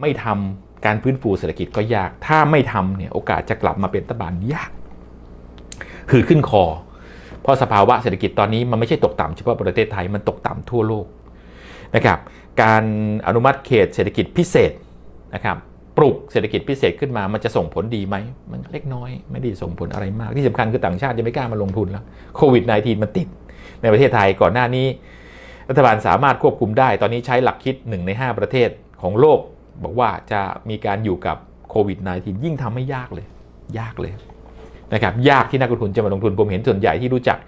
ไม่ทำการฟื้นฟูเศรษฐกิจก็ยาก ถ้าไม่ทำเนี่ยโอกาสจะกลับมาเป็นรัฐบาลยากหืดขึ้นคอ เพราะสภาวะเศรษฐกิจตอนนี้มันไม่ใช่ตกต่ำเฉพาะประเทศไทยมันตกต่ำทั่วโลกนะครับการอนุมัติเขตเศรษฐกิจพิเศษนะครับปลุกเศรษฐกิจพิเศษขึ้นมา มันจะส่งผลดีไหม มันเล็กน้อย ไม่ได้ส่งผลอะไรมาก ที่สำคัญคือต่างชาติยังไม่กล้ามาลงทุนแล้ว โควิด -19 มันติด ในประเทศไทยก่อนหน้านี้ รัฐบาลสามารถควบคุมได้ ตอนนี้ใช้หลักคิด 1 ใน 5 ประเทศของโลก บอกว่าจะมีการอยู่กับโควิด -19 ยิ่งทำให้ยากเลย ยากเลยนะครับยากที่นักลงทุนจะมาลงทุนผมเห็นส่วนใหญ่ที่รู้จัก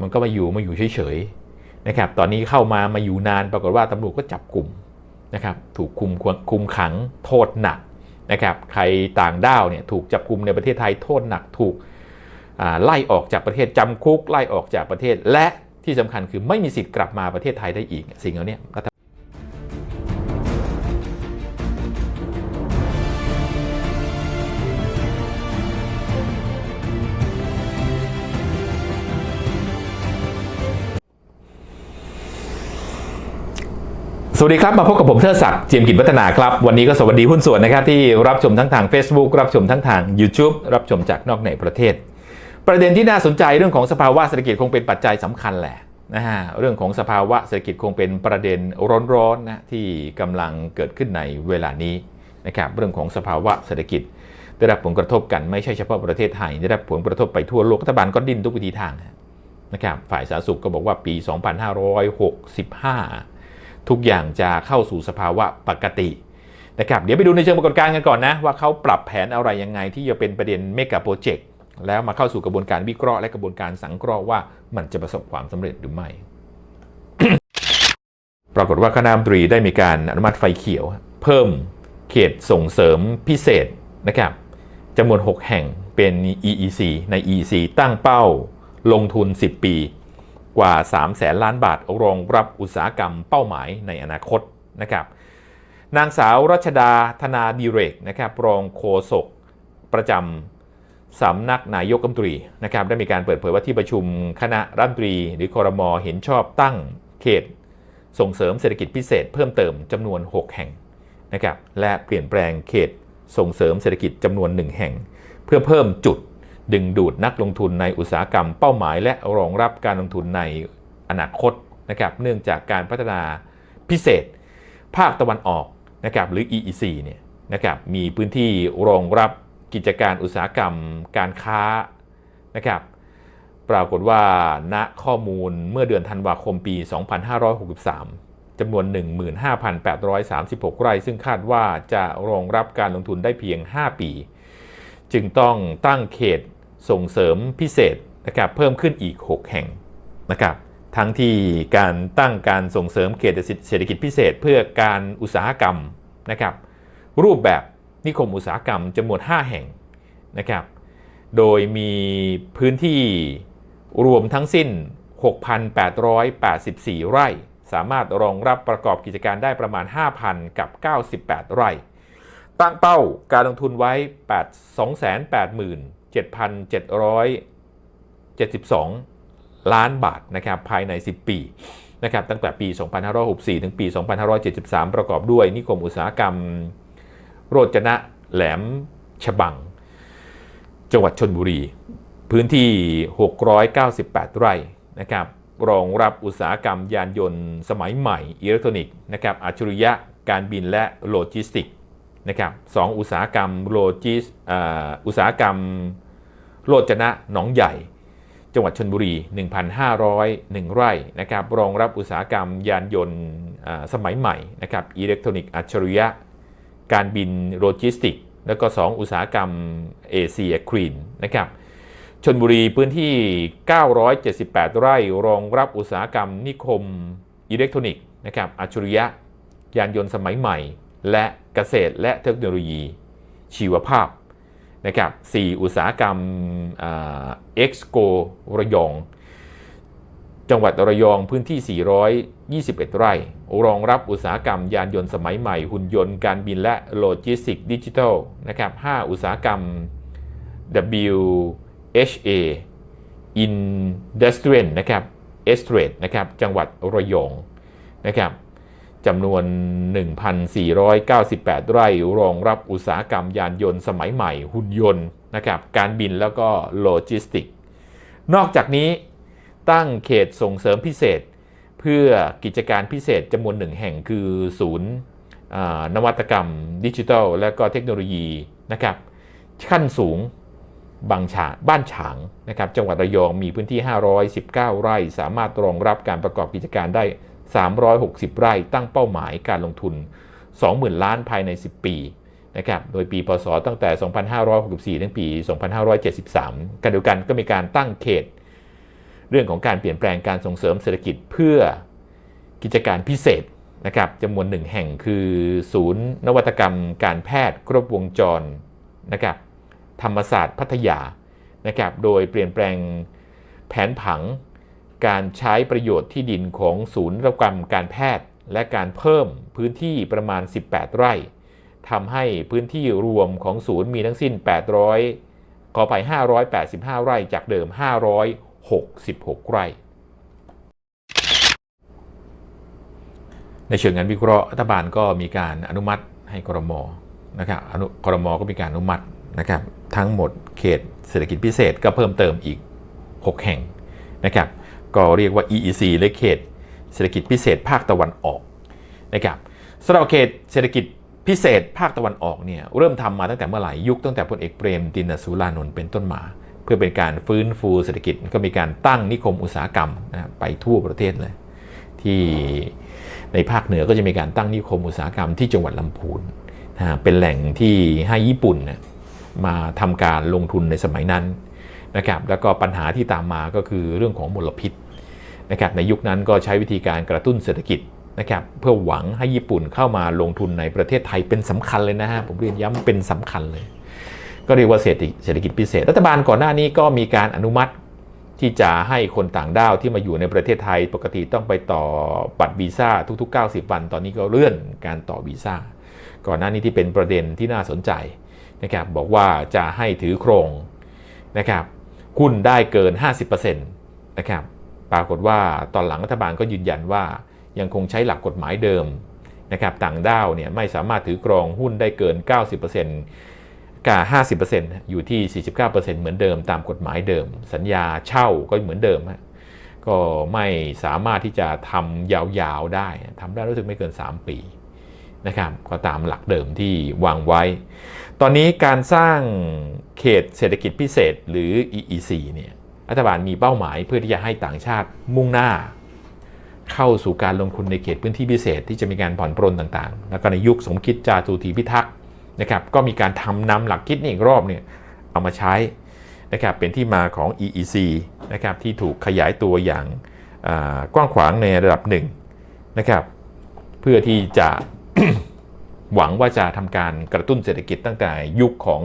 มันก็มาอยู่มาอยู่เฉยๆนะครับตอนนี้เข้ามามาอยู่นานปรากฏว่าตำรวจก็จับกลุ่มนะครับถูกคุมคุมขังโทษหนักนะครับใครต่างด้าวเนี่ยถูกจับกลุ่มในประเทศไทยโทษหนักถูกไล่ออกจากประเทศจำคุกไล่ออกจากประเทศ และที่สำคัญคือไม่มีสิทธิ์กลับมาประเทศไทยได้อีกสิ่งเหล่านี้ วัสดีครับ มาพบกับผมเทิดศักดิ์เจียมกิจวัฒนาครับ วันนี้ก็สวัสดีหุ้นส่วนนะครับที่รับชมทั้งทาง Facebook รับชมทั้งทาง YouTube รับชมจากนอกในประเทศ ประเด็นที่น่าสนใจเรื่องของสภาวะเศรษฐกิจคงเป็นปัจจัยสำคัญแหละนะฮะเรื่องของสภาวะเศรษฐกิจคงเป็นประเด็นร้อนๆนะที่กำลังเกิดขึ้นในเวลานี้นะครับเรื่องของสภาวะเศรษฐกิจ ได้รับผลกระทบกันไม่ใช่เฉพาะประเทศไทยได้รับผลกระทบไปทั่วโลกรัฐบาลก็ดิ้นทุกวิธีทางนะครับฝ่ายสาธารณสุขก็บอกว่าปี 2565 ทุกอย่างจะเข้าสู่สภาวะปกตินะครับเดี๋ยวไปดูในเชิงปรากฏการณ์กันก่อนนะ ว่าเขาปรับแผนอะไรยังไงที่จะเป็นประเด็นเมกะโปรเจกต์แล้วมาเข้าสู่กระบวนการวิเคราะห์และกระบวนการสังเคราะห์ว่ามันจะประสบความสำเร็จหรือไม่ ปรากฏว่าคณะมนตรีได้มีการอนุมัติไฟเขียว เพิ่มเขตส่งเสริมพิเศษนะครับจำนวน 6 แห่งเป็น EEC ใน EEC ตั้งเป้าลงทุน 10 ปี กว่า 3 แสนล้านบาทรองรับอุตสาหกรรมเป้าหมายในอนาคตนะครับนางสาวรัชดาธนาดีเรกนะครับรองโฆษกประจำสำนักนายกรัฐมนตรีนะครับได้มีการเปิดเผยว่าที่ประชุมคณะรัฐมนตรี หรือคอรมอเห็นชอบตั้งเขต ส่งเสริมเศรษฐกิจพิเศษเพิ่มเติมจำนวน 6 แห่งนะครับและเปลี่ยนแปลงเขตส่งเสริมเศรษฐกิจจำนวน 1 แห่ง เพื่อเพิ่มจุด ดึงดูดนักลงทุนในอุตสาหกรรมเป้าหมาย และรองรับการลงทุนในอนาคตนะครับเนื่องจากการพัฒนาพิเศษ ภาคตะวันออกนะครับหรือ EEC เนี่ยนะครับมีพื้นที่รองรับกิจการอุตสาหกรรมการค้านะครับปรากฏว่าณข้อมูลเมื่อเดือนธันวาคมปี 2563 จำนวน 15,836 ไร่ ซึ่งคาดว่าจะรองรับการลงทุนได้เพียง 5 ปี จึงต้องตั้งเขต ส่งเสริมพิเศษนะครับเพิ่มขึ้นอีก 6 แห่งนะครับทั้งที่การตั้งการส่งเสริมเขตเศรษฐกิจพิเศษ เพื่อการอุตสาหกรรมนะครับรูปแบบนิคมอุตสาหกรรมจำนวน 5 แห่งนะครับโดยมีพื้นที่รวมทั้งสิ้น 6,884 ไร่ สามารถรองรับประกอบกิจการได้ประมาณ 5,000 กับ 98 ไร่ ตั้งเป้าการลงทุนไว้ 7,772 ล้านบาทนะครับภายใน 10 ปีนะครับตั้งแต่ปี 2564 ถึงปี 2573 ประกอบด้วยนิคมอุตสาหกรรม โรจนะแหลมฉบัง จังหวัดชนบุรี พื้นที่ 698 ไร่นะครับรองรับอุตสาหกรรมยานยนต์สมัยใหม่อิเล็กทรอนิกส์นะครับอัจฉริยะการบินและโลจิสติกส์นะครับสองอุตสาหกรรมโลจิสอุตสาหกรรม โลจนะหนองใหญ่ จังหวัดชนบุรี 1,501 ไร่นะครับรองรับอุตสาหกรรมยานยนต์สมัยใหม่นะครับอิเล็กทรอนิกส์อัจฉริยะ การบินโลจิสติกส์แล้วก็ 2 อุตสาหกรรมเอเชียครีนนะครับชนบุรีพื้นที่ 978 ไร่ รองรับอุตสาหกรรมนิคมอิเล็กทรอนิกส์นะครับอัจฉริยะ ยานยนต์สมัยใหม่ และเกษตรและเทคโนโลยี ชีวภาพ นะครับ4อุตสาหกรรมเอ็กซ์โกระยอง จังหวัดระยองพื้นที่ 421 ไร่ รองรับอุตสาหกรรมยานยนต์สมัยใหม่ หุ่นยนต์การบินและโลจิสติกดิจิทัลนะครับ5อุตสาหกรรม WHA Industrial นะครับ e s t r a t นะครับจังหวัดระยองนะครับ จำนวน 1,498 ไร่รองรับอุตสาหกรรมยานยนต์สมัยใหม่หุ่นยนต์นะครับการบินแล้วก็โลจิสติก นอกจากนี้ตั้งเขตส่งเสริมพิเศษ เพื่อกิจการพิเศษจำนวนหนึ่งแห่งคือศูนย์นวัตกรรม ดิจิทัล และก็เทคโนโลยีนะครับขั้นสูงบางฉาบ้านฉางนะครับจังหวัดระยองมีพื้นที่ 519 ไร่ สามารถรองรับการประกอบกิจการได้ 360 ไร่ตั้งเป้าหมายการลงทุน 20,000 ล้านภายใน 10 ปีนะครับ โดยปี พศ ตั้งแต่ 2564 ถึงปี 2573 กันเดียวกันก็มีการตั้งเขต เรื่องของการเปลี่ยนแปลงการส่งเสริมเศรษฐกิจเพื่อกิจการพิเศษนะครับจำนวนหนึ่งแห่งคือศูนย์นวัตกรรมการแพทย์ครบวงจรนะครับธรรมศาสตร์พัทยานะครับ โดยเปลี่ยนแปลงแผนผัง การใช้ประโยชน์ที่ดินของศูนย์นวัตกรรมการแพทย์ และการเพิ่มพื้นที่ประมาณ 18 ไร่ทำให้พื้นที่รวมของศูนย์มีทั้งสิ้น 800 ขอไป 585 ไร่จากเดิม 566 ไร่ ในเชิงงานวิเคราะห์รัฐบาลก็มีการอนุมัติให้กรมนะครับอนุกรมก็มีการอนุมัตินะครับทั้งหมดเขตเศรษฐกิจพิเศษก็เพิ่มเติมอีก 6 แห่งนะครับ ก็เรียกว่า EEC และเขตเศรษฐกิจพิเศษภาคตะวันออกนะครับสำหรับเขตเศรษฐกิจพิเศษภาคตะวันออกเนี่ยเริ่มทำมาตั้งแต่เมื่อไหร่ยุคตั้งแต่พลเอกเปรมตินสุรานนท์เป็นต้นมา เพื่อเป็นการฟื้นฟูเศรษฐกิจก็มีการตั้งนิคมอุตสาหกรรมนะไปทั่วประเทศเลย ที่ในภาคเหนือก็จะมีการตั้งนิคมอุตสาหกรรมที่จังหวัดลำพูนนะฮะเป็นแหล่งที่ให้ญี่ปุ่นเนี่ยมาทำการลงทุนในสมัยนั้นนะครับแล้วก็ปัญหาที่ตามมาก็คือเรื่องของมลพิษ นะครับในยุคนั้นก็ใช้วิธีการกระตุ้นเศรษฐกิจนะครับเพื่อหวังให้ญี่ปุ่นเข้ามาลงทุนในประเทศไทยเป็นสำคัญเลยนะฮะผมเรียนย้ำเป็นสำคัญเลย ก็เรียกว่าเศรษฐกิจเศรษฐกิจพิเศษ รัฐบาลก่อนหน้านี้ก็มีการอนุมัติที่จะให้คนต่างด้าวที่มาอยู่ในประเทศไทย ปกติต้องไปต่อบัตรวีซ่าทุก ๆ 90 วัน ตอนนี้ก็เลื่อนการต่อวีซ่าก่อนหน้านี้ที่เป็นประเด็นที่น่าสนใจนะครับบอกว่าจะให้ถือโครงนะครับหุ้นได้เกิน 50%นะครับ ปรากฏว่าตอนหลังรัฐบาลก็ยืนยันว่ายังคงใช้หลักกฎหมายเดิมนะครับต่างด้าวเนี่ยไม่สามารถถือครองหุ้นได้เกิน 90%กา50%อยู่ที่ 49%เหมือนเดิมตามกฎหมายเดิม สัญญาเช่าก็เหมือนเดิมฮะก็ไม่สามารถที่จะทำยาวๆได้ทำได้รู้สึกไม่เกิน 3 ปีนะครับก็ตามหลักเดิมที่วางไว้ ตอนนี้การสร้างเขตเศรษฐกิจพิเศษหรือ EEC เนี่ย รัฐบาลมีเป้าหมายเพื่อที่จะให้ต่างชาติมุ่งหน้า เข้าสู่การลงทุนในเขตพื้นที่พิเศษ ที่จะมีการผ่อนปรนต่างๆ แล้วก็ในยุคสมคิดจาตุทีพิทักษ์นะครับก็มีการทำนำหลักคิดนี้อีกรอบเนี่ยเอามาใช้นะครับเป็นที่มาของ EEC นะครับที่ถูกขยายตัวอย่างกว้างขวางในระดับหนึ่งนะครับเพื่อที่จะหวังว่าจะทำการกระตุ้นเศรษฐกิจตั้งแต่ยุคของ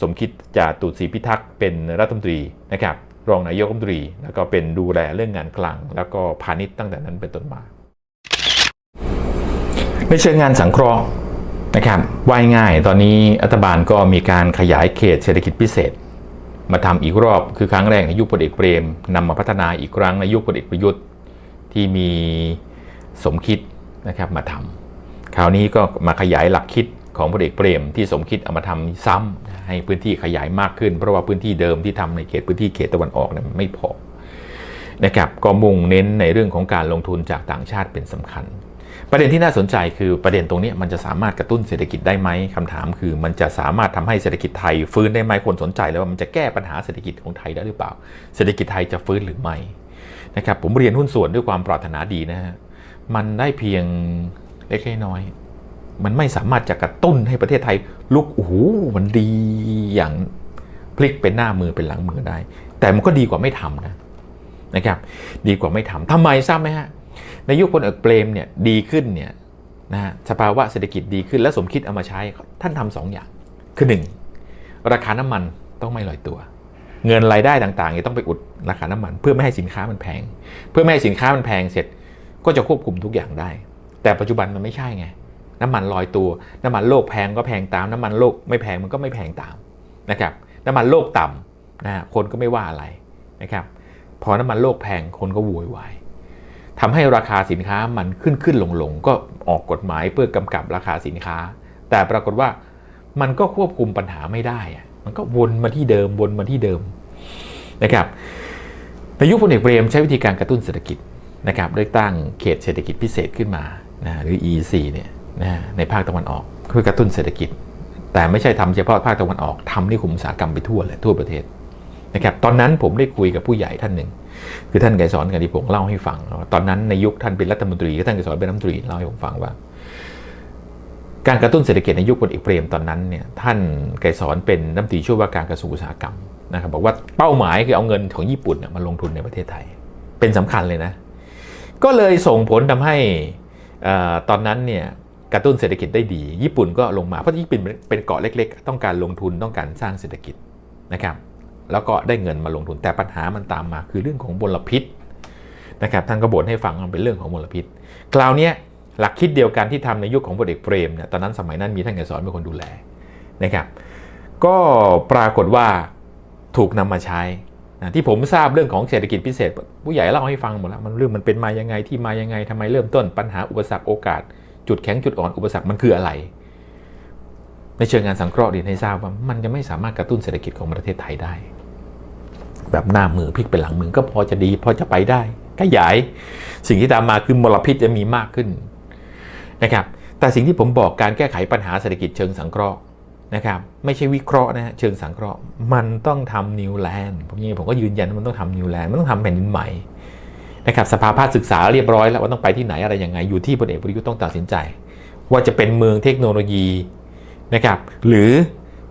สมคิดจาตุศรีพิทักษ์เป็นรัฐมนตรีนะครับ รองนายกรัฐมนตรีแล้วก็เป็นดูแลเรื่องงานคลังแล้วก็พาณิชย์ตั้งแต่นั้นเป็นต้นมา ในเชิงงานสังเคราะห์นะครับว่ายง่ายตอนนี้รัฐบาลก็มีการขยายเขตเศรษฐกิจพิเศษ มาทำอีกรอบคือครั้งแรกในยุคพลเอกเปรมนำมาพัฒนาอีกครั้งในยุคพลเอกประยุทธ์ที่มีสมคิดนะครับมาทำคราวนี้ก็มาขยายหลักคิด ของพลเอกเปรมที่สมคิดเอามาทำซ้ำให้พื้นที่ขยายมากขึ้น เพราะว่าพื้นที่เดิมที่ทำในเขตพื้นที่เขตตะวันออกเนี่ยมันไม่พอนะครับก็มุ่งเน้นในเรื่องของการลงทุนจากต่างชาติเป็นสำคัญ ประเด็นที่น่าสนใจคือประเด็นตรงนี้มันจะสามารถกระตุ้นเศรษฐกิจได้ไหมคำถาม คือมันจะสามารถทำให้เศรษฐกิจไทยฟื้นได้ไหมคนสนใจแล้วว่ามันจะแก้ปัญหาเศรษฐกิจของไทยได้หรือเปล่า เศรษฐกิจไทยจะฟื้นหรือไม่นะครับผมเรียนหุ้นส่วนด้วยความปรารถนาดีนะฮะมันได้เพียงเล็กน้อย มันไม่สามารถจะกระตุ้นให้ประเทศไทย ลุกโอ้โหมันดีอย่างพลิกเป็นหน้ามือเป็นหลังมือได้ แต่มันก็ดีกว่าไม่ทำนะนะครับ ดีกว่าไม่ทำทำไมทราบไหมฮะในยุคพลเอกเปรมเนี่ยดีขึ้นเนี่ยนะฮะสภาวะเศรษฐกิจดีขึ้นและสมคิดเอามาใช้ท่านทำสองอย่าง คือหนึ่งราคาน้ำมันต้องไม่ลอยตัว เงินรายได้ต่างๆเนี่ยต้องไปอุดราคาน้ำมัน เพื่อไม่ให้สินค้ามันแพง เพื่อไม่ให้สินค้ามันแพงเสร็จก็จะควบคุมทุกอย่างได้ แต่ปัจจุบันมันไม่ใช่ไง น้ำมันลอยตัว น้ำมันโลกแพงก็แพงตาม น้ำมันโลกไม่แพงมันก็ไม่แพงตามนะครับน้ำมันโลกต่ำนะคนก็ไม่ว่าอะไรนะครับพอน้ำมันโลกแพงคนก็โวยวายทำให้ราคาสินค้ามันขึ้นขึ้นลงลงก็ออกกฎหมายเพื่อกำกับราคาสินค้า แต่ปรากฏว่ามันก็ควบคุมปัญหาไม่ได้ มันก็วนมาที่เดิมวนมาที่เดิมนะครับในยุคพลเอกเปรมใช้วิธีการกระตุ้นเศรษฐกิจนะครับโดยตั้งเขตเศรษฐกิจพิเศษขึ้นมานะหรือ EEC เนี่ย นะในภาคตะวันออกเพื่อกระตุ้นเศรษฐกิจ แต่ไม่ใช่ทำเฉพาะภาคตะวันออกทำนิคมอุตสาหกรรมไปทั่วเลยทั่วประเทศนะครับตอนนั้นผมได้คุยกับผู้ใหญ่ท่านหนึ่ง คือท่านไกรสอนกันที่ผมเล่าให้ฟัง ตอนนั้นในยุคท่านเป็นรัฐมนตรีท่านไกรสอนเป็นรัฐมนตรีเล่าให้ผมฟังว่า การกระตุ้นเศรษฐกิจในยุคพลเอกเปรมตอนนั้นเนี่ยท่านไกรสอนเป็นรัฐมนตรีช่วยว่าการกระทรวงอุตสาหกรรมนะครับบอกว่าเป้าหมายคือเอาเงินของญี่ปุ่นมาลงทุนในประเทศไทย เป็นสำคัญเลยนะ ก็เลยส่งผลทำให้ตอนนั้นเนี่ย กระตุ้นเศรษฐกิจได้ดี ญี่ปุ่นก็ลงมาเพราะญี่ปุ่นเป็นเกาะเล็ก ๆ ต้องการลงทุนต้องการสร้างเศรษฐกิจนะครับ แล้วก็ได้เงินมาลงทุนแต่ปัญหามันตามมาคือเรื่องของมลพิษนะครับท่านก็บ่นให้ฟังมันเป็นเรื่องของมลพิษ คราวเนี้ยหลักคิดเดียวกันที่ทำในยุคของพลเอกเปรมเนี่ยตอนนั้นสมัยนั้นมีท่านไกรสอนเป็นคนดูแลนะครับ ก็ปรากฏว่าถูกนำมาใช้นะที่ผมทราบเรื่องของเศรษฐกิจพิเศษ ผู้ใหญ่เล่าให้ฟังหมดแล้วมันเรื่องมันเป็นมายังไงที่มายังไงทำไมเริ่มต้นปัญหาอุปสรรคโอกาส จุดแข็งจุดอ่อนอุปสรรคมันคืออะไร ในเชิงงานสังเคราะห์เรียนให้ทราบว่ามันจะไม่สามารถกระตุ้นเศรษฐกิจของประเทศไทยได้ แบบหน้ามือพลิกเป็นหลังมือก็พอจะดีพอจะไปได้ขยายสิ่งที่ตามมาคือมลพิษจะมีมากขึ้นนะครับแต่สิ่งที่ผมบอกการแก้ไขปัญหาเศรษฐกิจเชิงสังเคราะห์นะครับไม่ใช่วิเคราะห์นะเชิงสังเคราะห์มันต้องทำนิวแลนด์ผมยังผมก็ยืนยันว่ามันต้องทำนิวแลนด์มันต้องทำแผ่นดินใหม่ นะครับสภาภาคศึกษาเรียบร้อยแล้วว่าต้องไปที่ไหนอะไรยังไงอยู่ที่พลเอกประยุทธ์ต้องตัดสินใจ ว่าจะเป็นเมืองเทคโนโลยีนะครับหรือ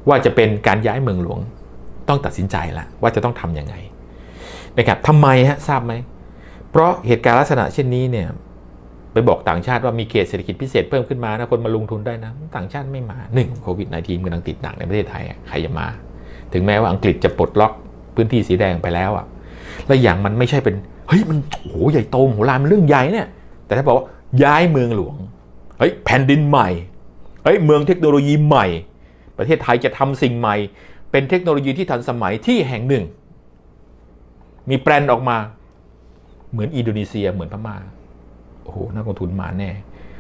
ว่าจะเป็นการย้ายเมืองหลวงต้องตัดสินใจแล้วว่าจะต้องทำยังไงนะครับทำไมฮะทราบไหม เพราะเหตุการณ์ลักษณะเช่นนี้เนี่ยไปบอกต่างชาติว่ามีเขตเศรษฐกิจพิเศษเพิ่มขึ้นมานะคนมาลงทุนได้นะต่างชาติไม่มาหนึ่งโควิด -19 กำลังติดหนักในประเทศไทยใครจะมา ถึงแม้ว่าอังกฤษจะปลดล็อกพื้นที่สีแดงไปแล้วอะ และอย่างมันไม่ใช่เป็นเฮ้ยมันโอ้โหใหญ่โตโหฬารมันเรื่องใหญ่เนี่ย แต่ถ้าบอกว่าย้ายเมืองหลวงเฮ้ยแผ่นดินใหม่เฮ้ยเมืองเทคโนโลยีใหม่ ประเทศไทยจะทำสิ่งใหม่ เป็นเทคโนโลยีที่ทันสมัยที่แห่งหนึ่ง มีแปลนออกมา เหมือนอินโดนีเซียเหมือนพม่าโอ้โหนักลงทุนมาแน่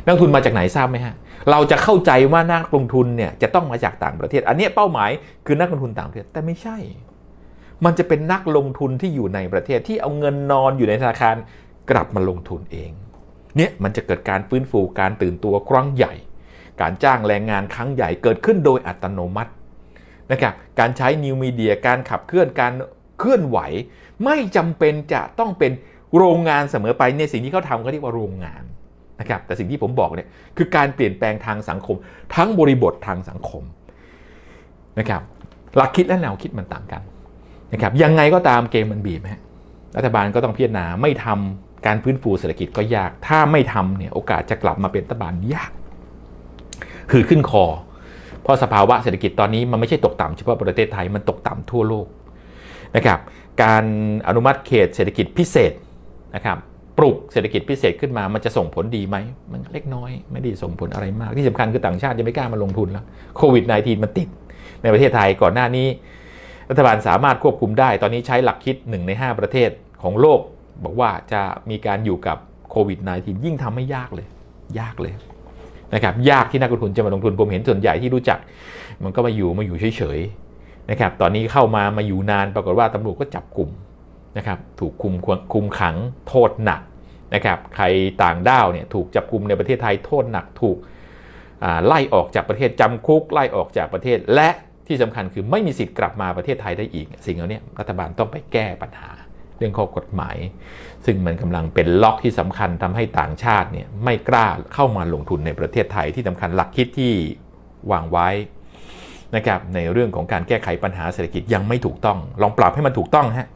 นักลงทุนมาจากไหนทราบไหมฮะ เราจะเข้าใจว่านักลงทุนเนี่ยจะต้องมาจากต่างประเทศ อันนี้เป้าหมายคือนักลงทุนต่างประเทศแต่ไม่ใช่ มันจะเป็นนักลงทุนที่อยู่ในประเทศที่เอาเงินนอนอยู่ในธนาคารกลับมาลงทุนเอง เนี่ยมันจะเกิดการฟื้นฟูการตื่นตัวครั้งใหญ่ การจ้างแรงงานครั้งใหญ่เกิดขึ้นโดยอัตโนมัตินะครับการใช้นิวมีเดียการขับเคลื่อนการเคลื่อนไหว ไม่จำเป็นจะต้องเป็นโรงงานเสมอไปในสิ่งที่เขาทำเขาเรียกว่าโรงงานนะครับแต่สิ่งที่ผมบอกเนี่ยคือการเปลี่ยนแปลงทางสังคม ทั้งบริบททางสังคมนะครับหลักคิดและแนวคิดมันต่างกัน นะครับยังไงก็ตามเกมมันบีบฮะรัฐบาลก็ต้องพิจารณาไม่ทำการฟื้นฟูเศรษฐกิจก็ยาก ถ้าไม่ทำเนี่ยโอกาสจะกลับมาเป็นรัฐบาลยาก คือขึ้นคอ เพราะสภาวะเศรษฐกิจตอนนี้มันไม่ใช่ตกต่ำเฉพาะประเทศไทยมันตกต่ำทั่วโลกนะครับการอนุมัติเขตเศรษฐกิจพิเศษนะครับปลุกเศรษฐกิจพิเศษขึ้นมา มันจะส่งผลดีไหม มันเล็กน้อย ไม่ได้ส่งผลอะไรมาก ที่สำคัญคือต่างชาติจะไม่กล้ามาลงทุนแล้ว โควิด -19 มันติด ในประเทศไทยก่อนหน้านี้ รัฐบาลสามารถควบคุมได้ ตอนนี้ใช้หลักคิด 1 ใน 5 ประเทศของโลก บอกว่าจะมีการอยู่กับโควิด -19 ยิ่งทำให้ยากเลย ยากเลยนะครับยากที่นักลงทุนจะมาลงทุนผมเห็นส่วนใหญ่ที่รู้จัก มันก็มาอยู่มาอยู่เฉยๆนะครับตอนนี้เข้ามามาอยู่นานปรากฏว่าตำรวจก็จับกลุ่มนะครับถูกคุมคุมขังโทษหนักนะครับใครต่างด้าวเนี่ยถูกจับกลุ่มในประเทศไทยโทษหนักถูกไล่ออกจากประเทศจำคุกไล่ออกจากประเทศและ ที่สำคัญคือไม่มีสิทธิ์กลับมาประเทศไทยได้อีก สิ่งเหล่านี้รัฐบาลต้องไปแก้ปัญหา เรื่องข้อกฎหมาย ซึ่งมันกำลังเป็นล็อกที่สำคัญทำให้ต่างชาติเนี่ยไม่กล้าเข้ามาลงทุนในประเทศไทยที่สำคัญหลักคิดที่วางไว้นะครับในเรื่องของการแก้ไขปัญหาเศรษฐกิจยังไม่ถูกต้อง ลองปรับให้มันถูกต้องฮะ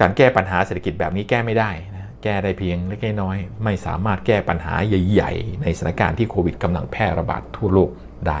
การแก้ปัญหาเศรษฐกิจแบบนี้แก้ไม่ได้นะแก้ได้เพียงเล็กน้อย ไม่สามารถแก้ปัญหาใหญ่ ๆ ในสถานการณ์ที่โควิดกำลังแพร่ระบาดทั่วโลกได้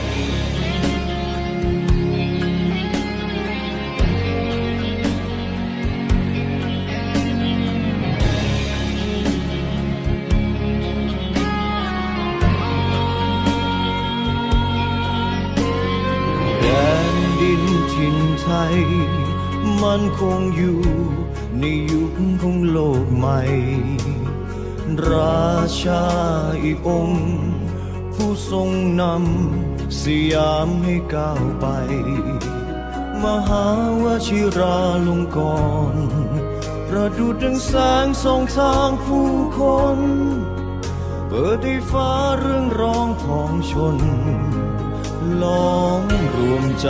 ทย มันคงอยู่ในยุคของโลกใหม่ ราชาอีกองค์ ผู้ทรงนำสยามให้ก้าวไป มหาวชิราลงกรณประดุดดังแสงส่องทางผู้คน เปิดให้ฟ้าเรื่องร้องของชนล้อมรวมใจ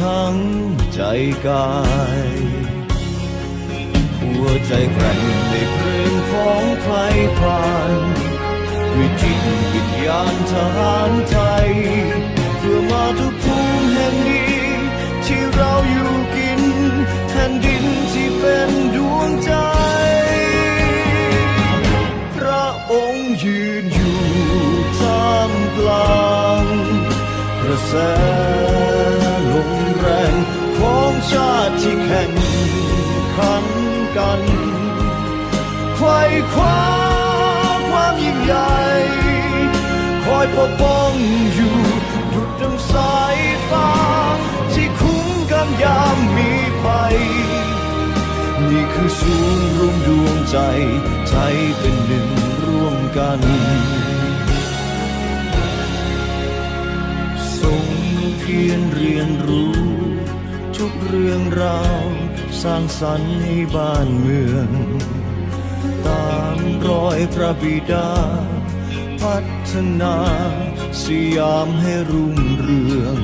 ทั้งใจกาย หัวใจแกร่งในเพลงของใครผ่านด้วยจิตวิญญาณทหารไทย ปกป้องอยู่ดุดดังสายฟ้า ที่คุ้มกันยามมีภัยนี่คือศูนย์รวมดวงใจใจเป็นหนึ่งร่วมกันทรงเพียรเรียนรู้ ทุกเรื่องราวสร้างสรรค์ให้บ้านเมือง ตามรอยพระบิดา พัฒนาสยามให้รุ่งเรือง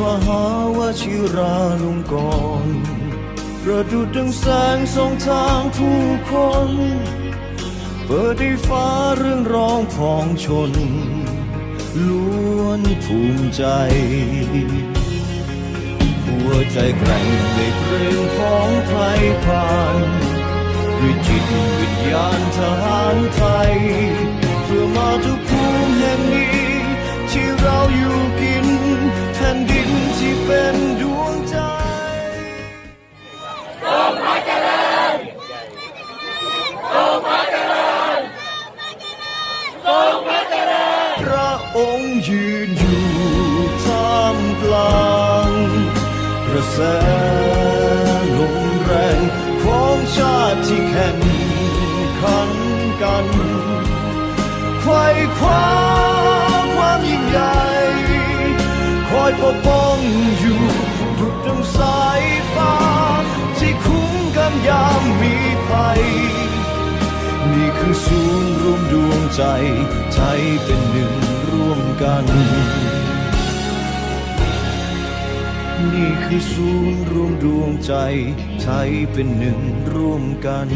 มหาวชิราลงกรณ์ประดุดดังแสงสองทางผู้คน เปิดให้ฟ้าเรื่องร้องของชน ล้วนภูมิใจ หัวใจแกร่งในเพลงของไทยผ่านด้วยจิตวิญญาณทหารไทย เพื่อมาทุกภูมิแห่งนี้ ที่เราอยู่กินแผ่นดินที่เป็นดวงใจพระองค์ยืนอยู่ท่ามกลางกระแส คว้าความยิ่งใหญ่คอยปกป้องอยู่ดุดดังสายฟ้า ที่คุ้มกันยามมีภัย นี่คือศูนย์รวมดวงใจใจเป็นหนึ่งร่วมกัน นี่คือศูนย์รวมดวงใจใจเป็นหนึ่งร่วมกัน